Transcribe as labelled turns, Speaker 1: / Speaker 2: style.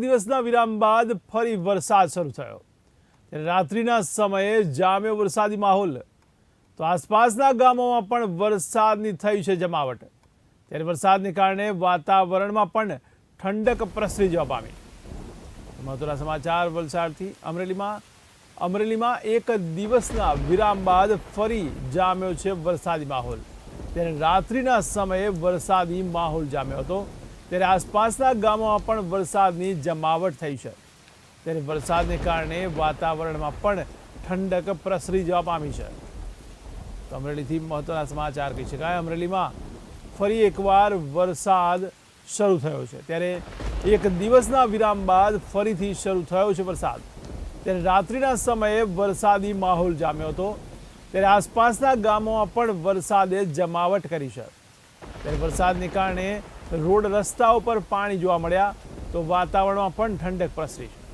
Speaker 1: દિવસના વિરામ બાદ ફરી વરસાદ શરૂ થયો. ત્યારે રાત્રિના સમયે જામ્યો વરસાદી માહોલ. તો આસપાસના ગામોમાં પણ વરસાદની થઈ છે જમાવટ. ત્યારે વરસાદને કારણે વાતાવરણમાં પણ ઠંડક પ્રસરી જવા પામી. મહત્વના સમાચાર વલસાડથી અમરેલીમાં. અમરેલીમાં એક દિવસના વિરામ બાદ ફરી જામ્યો છે વરસાદી માહોલ. ત્યારે રાત્રિના સમયે વરસાદી માહોલ જામ્યો હતો. ત્યારે આસપાસના ગામોમાં પણ વરસાદની જમાવટ થઈ છે. ત્યારે વરસાદને કારણે વાતાવરણમાં પણ ઠંડક પ્રસરી જવા પામી છે. તો અમરેલીથી મહત્વના સમાચાર કહી શકાય. અમરેલીમાં ફરી એકવાર વરસાદ શરૂ થયો છે. ત્યારે એક દિવસના વિરામ બાદ ફરીથી શરૂ થયો છે વરસાદ. ત્યારે રાત્રિના સમયે વરસાદી માહોલ જામ્યો હતો. ત્યારે આસપાસના ગામોમાં પણ વરસાદે જમાવટ કરી છે. ત્યારે વરસાદને કારણે રોડ રસ્તાઓ પર પાણી જોવા મળ્યા તો વાતાવરણમાં પણ ઠંડક પ્રસરી છે.